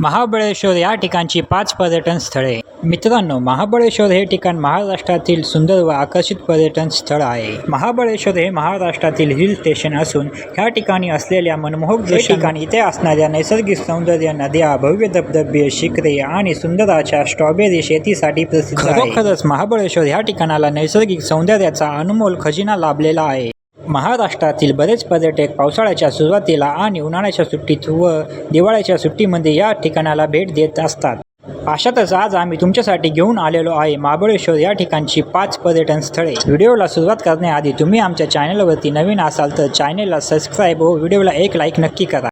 महाबळेश्वर या ठिकाणची पाच पर्यटन स्थळे. मित्रांनो महाबळेश्वर हे ठिकाण महाराष्ट्रातील सुंदर व आकर्षित पर्यटन स्थळ आहे. महाबळेश्वर हे महाराष्ट्रातील हिल स्टेशन असून ह्या ठिकाणी असलेल्या मनमोहक ठिकाणी इथे असणाऱ्या नैसर्गिक सौंदर्य नद्या भव्य धबधबे शिखरे आणि सुंदर अशा स्ट्रॉबेरी शेतीसाठी प्रसिद्ध आहे. खरोखरच महाबळेश्वर ह्या ठिकाणाला नैसर्गिक सौंदर्याचा अनमोल खजिना लाभलेला आहे. महाराष्ट्रातील बरेच पर्यटक पावसाळ्याच्या सुरुवातीला आणि उन्हाळ्याच्या सुट्टीत व दिवाळ्याच्या सुट्टीमध्ये या ठिकाणाला भेट देत असतात. अशातच आज आम्ही तुमच्यासाठी घेऊन आलेलो आहे महाबळेश्वर या ठिकाणची पाच पर्यटन स्थळे. व्हिडिओला सुरुवात करण्याआधी तुम्ही आमच्या चॅनलवरती नवीन असाल तर चॅनलला सबस्क्राईब व व्हिडिओला एक लाईक नक्की करा.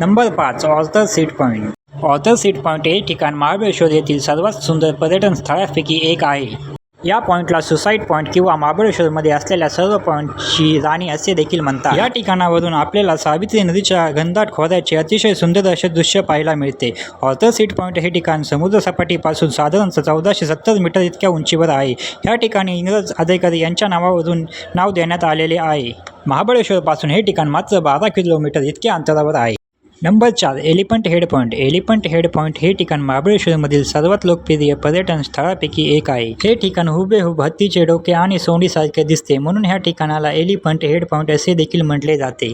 नंबर पाच Arthur seat point Arthur seat point हे ठिकाण महाबळेश्वर येथील सर्वात सुंदर पर्यटन स्थळांपैकी एक आहे. या पॉईंटला सुसाईड पॉईंट किंवा महाबळेश्वरमध्ये असलेल्या सर्व पॉईंटची राणी असे देखील म्हणतात. या ठिकाणावरून आपल्याला सावित्री नदीच्या घनदाट खोऱ्याचे अतिशय सुंदर असे दृश्य पाहायला मिळते. ऑर्थर सीट पॉईंट हे ठिकाण समुद्रसपाटीपासून साधारण चौदाशे सत्तर मीटर इतक्या उंचीवर आहे. या ठिकाणी इंग्रज अधिकारी यांच्या नावावरून नाव देण्यात आलेले आहे. महाबळेश्वरपासून हे ठिकाण मात्र बारा किलोमीटर इतक्या अंतरावर आहे. नंबर चार elephant head point elephant head point हे ठिकाण महाबळेश्वरमधील सर्वात लोकप्रिय पर्यटन स्थळापैकी एक आहे. हे ठिकाण हुबेहूब हत्तीचे डोके आणि सोंडीसारखे दिसते म्हणून ह्या ठिकाणाला एलिफंट हेड पॉईंट असे देखील म्हटले जाते.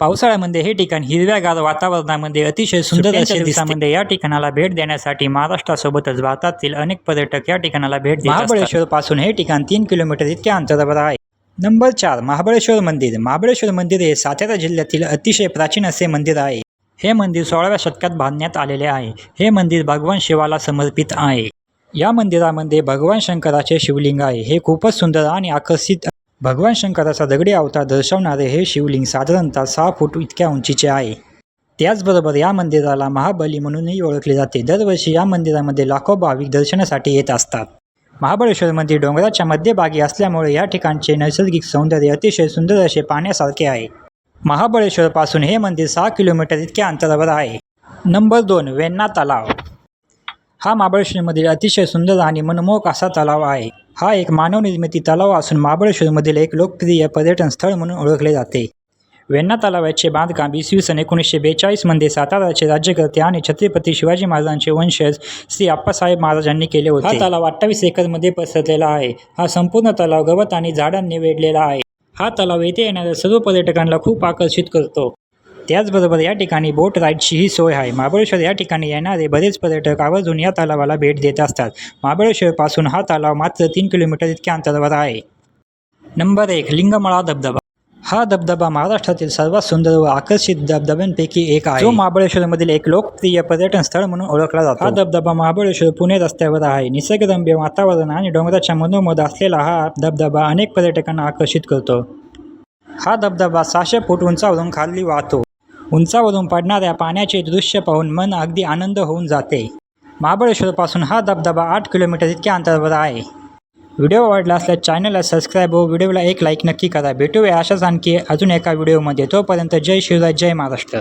पावसाळ्यामध्ये हे ठिकाण हिरव्यागार वातावरणामध्ये अतिशय सुंदर अशा दिवसामध्ये या ठिकाणाला भेट देण्यासाठी महाराष्ट्रासोबतच भारतातील अनेक पर्यटक या ठिकाणाला भेट देत महाबळेश्वर पासून हे ठिकाण तीन किलोमीटर इतक्या अंतरावर आहे. नंबर चार महाबळेश्वर मंदिर. महाबळेश्वर मंदिर हे सातारा जिल्ह्यातील अतिशय प्राचीन असे मंदिर आहे. हे मंदिर सोळाव्या शतकात बांधण्यात आलेले आहे. हे मंदिर भगवान शिवाला समर्पित आहे. या मंदिरामध्ये भगवान शंकराचे शिवलिंग आहे. हे खूपच सुंदर आणि आकर्षित भगवान शंकराचा दगडी अवतार दर्शवणारे हे शिवलिंग साधारणतः सहा फूट इतक्या उंचीचे आहे. त्याचबरोबर या मंदिराला महाबली म्हणूनही ओळखले जाते. दरवर्षी या मंदिरामध्ये लाखो भाविक दर्शनासाठी येत असतात. महाबळेश्वर मंदिर डोंगराच्या मध्यभागी असल्यामुळे या ठिकाणचे नैसर्गिक सौंदर्य अतिशय सुंदर असे पाहण्यासारखे आहे. महाबळेश्वरपासून हे मंदिर सहा किलोमीटर इतक्या अंतरावर आहे. नंबर दोन वेण्णा तलाव. हा महाबळेश्वरमधील अतिशय सुंदर आणि मनमोहक असा तलाव आहे. हा एक मानवनिर्मिती तलाव असून महाबळेश्वरमधील एक लोकप्रिय पर्यटन स्थळ म्हणून ओळखले जाते. वेण्णा तलावाचे बांधकाम इसवी सन एकोणीसशे बेचाळीसमध्ये साताराचे राज्यकर्ते आणि छत्रपती शिवाजी महाराजांचे वंशज श्री आप्पासाहेब महाराजांनी केले होते. हा तलाव अठ्ठावीस एकरमध्ये पसरलेला आहे. हा संपूर्ण तलाव गवत आणि झाडांनी वेढलेला आहे. हा तलाव येथे येणाऱ्या सर्व पर्यटकांना खूप आकर्षित करतो. त्याचबरोबर या ठिकाणी बोट राईडचीही सोय आहे. महाबळेश्वर या ठिकाणी येणारे बरेच पर्यटक आवर्जून या तलावाला भेट देत असतात. महाबळेश्वरपासून हा तलाव मात्र तीन किलोमीटर इतक्या अंतरावर आहे. नंबर एक लिंगमळा धबधबा. हा धबधबा महाराष्ट्रातील सर्वात सुंदर व आकर्षित धबधब्यांपैकी एक आहे. जो महाबळेश्वरमधील एक लोकप्रिय पर्यटन स्थळ म्हणून ओळखला जातो. हा धबधबा महाबळेश्वर पुणे रस्त्यावर आहे. निसर्गरम्य वातावरण आणि डोंगराच्या मधोमध असलेला हा धबधबा अनेक पर्यटकांना आकर्षित करतो. हा धबधबा सहाशे फूट उंचावरून खाली वाहतो. उंचावरून पडणाऱ्या पाण्याचे दृश्य पाहून मन अगदी आनंद होऊन जाते. महाबळेश्वरपासून हा धबधबा आठ किलोमीटर इतक्या अंतरावर आहे. व्हिडिओ आवडला असल्यास चॅनलला सबस्क्राईब व व्हिडिओला एक लाईक नक्की करा. भेटूया अशाच आणखी अजून एका व्हिडिओमध्ये तोपर्यंत जय शिवराज जय महाराष्ट्र.